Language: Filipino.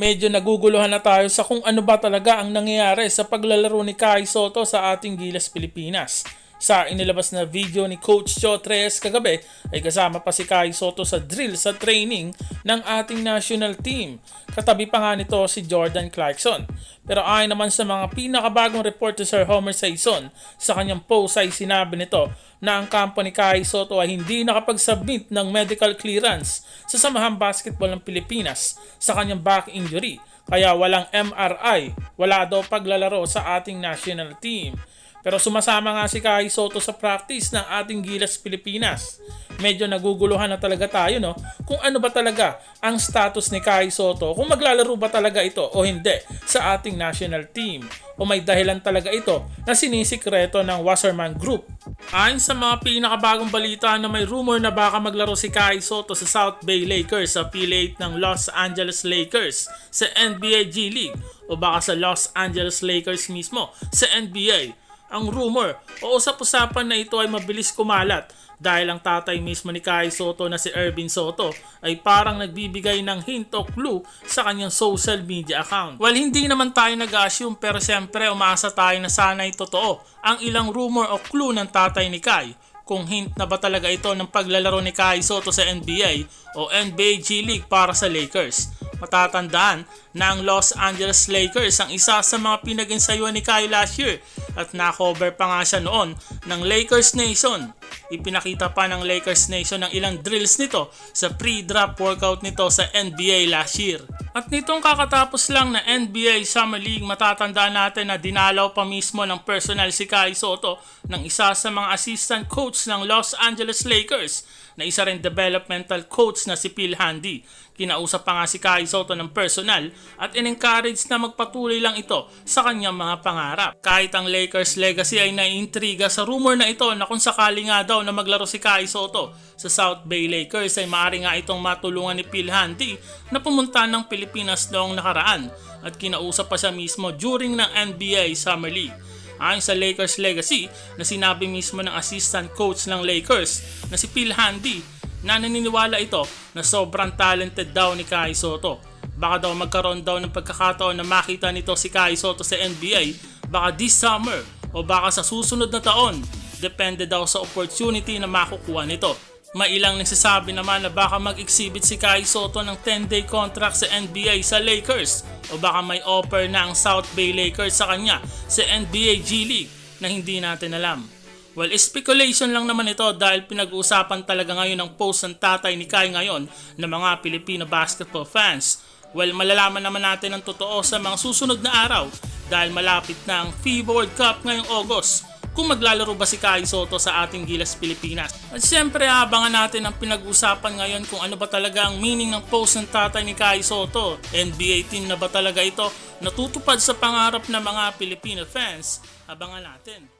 medyo naguguluhan na tayo sa kung ano ba talaga ang nangyayari sa paglalaro ni Kai Soto sa ating Gilas Pilipinas. Sa inilabas na video ni Coach Joe Tres kagabi ay kasama pa si Kai Soto sa drill sa training ng ating national team. Katabi pa nga nito si Jordan Clarkson. Pero ayon naman sa mga pinakabagong report ni Sir Homer Saison, sa kanyang post ay sinabi nito na ang kampo ni Kai Soto ay hindi nakapag-submit ng medical clearance sa Samahang Basketball ng Pilipinas sa kanyang back injury. Kaya walang MRI, wala daw paglalaro sa ating national team. Pero sumasama nga si Kai Soto sa practice ng ating Gilas Pilipinas. Medyo naguguluhan na talaga tayo no kung ano ba talaga ang status ni Kai Soto, kung maglalaro ba talaga ito o hindi sa ating national team o may dahilan talaga ito na sinisikreto ng Wasserman Group. Ayon sa mga pinakabagong balita na may rumor na baka maglaro si Kai Soto sa South Bay Lakers sa affiliate ng Los Angeles Lakers sa NBA G League o baka sa Los Angeles Lakers mismo sa NBA ang rumor o usap-usapan na ito ay mabilis kumalat dahil ang tatay mismo ni Kai Soto na si Ervin Soto ay parang nagbibigay ng hint o clue sa kanyang social media account. Well, hindi naman tayo nag-assume pero siyempre umasa tayo na sana'y totoo ang ilang rumor o clue ng tatay ni Kai kung hint na ba talaga ito ng paglalaro ni Kai Soto sa NBA o NBA G League para sa Lakers. Matatandaan na ang Los Angeles Lakers ang isa sa mga pinag-ensayuan ni Kai last year at na-cover pa nga siya noon ng Lakers Nation. Ipinakita pa ng Lakers Nation ang ilang drills nito sa pre-draft workout nito sa NBA last year. At nitong kakatapos lang na NBA Summer League matatandaan natin na dinalaw pa mismo ng personal si Kai Soto ng isa sa mga assistant coach ng Los Angeles Lakers na isa rin developmental coach na si Phil Handy. Kinausap pa nga si Kai Soto ng personal at in-encourage na magpatuloy lang ito sa kanyang mga pangarap. Kahit ang Lakers legacy ay naiintriga sa rumor na ito na kung sakali nga daw na maglaro si Kai Soto sa South Bay Lakers ay maaari nga itong matulungan ni Phil Handy na pumunta ng Pilipinas noong nakaraan at kinausap pa siya mismo during ng NBA Summer League. Ayon sa Lakers legacy na sinabi mismo ng assistant coach ng Lakers na si Phil Handy na naniniwala ito na sobrang talented daw ni Kai Soto. Baka daw magkaroon daw ng pagkakataon na makita nito si Kai Soto sa NBA baka this summer o baka sa susunod na taon. Depende daw sa opportunity na makukuha nito. May ilang nagsasabi naman na baka mag-exhibit si Kai Soto ng 10-day contract sa NBA sa Lakers o baka may offer na ang South Bay Lakers sa kanya sa NBA G League na hindi natin alam. Well, speculation lang naman ito dahil pinag-uusapan talaga ngayon ng post ng tatay ni Kai ngayon ng mga Filipino basketball fans. Well, malalaman naman natin ang totoo sa mga susunod na araw dahil malapit na ang FIBA World Cup ngayong August kung maglalaro ba si Kai Soto sa ating Gilas Pilipinas. At siyempre abangan natin ang pinag-usapan ngayon kung ano ba talaga ang meaning ng post ng tatay ni Kai Soto. NBA team na ba talaga ito natutupad sa pangarap ng mga Filipino fans? Abangan natin.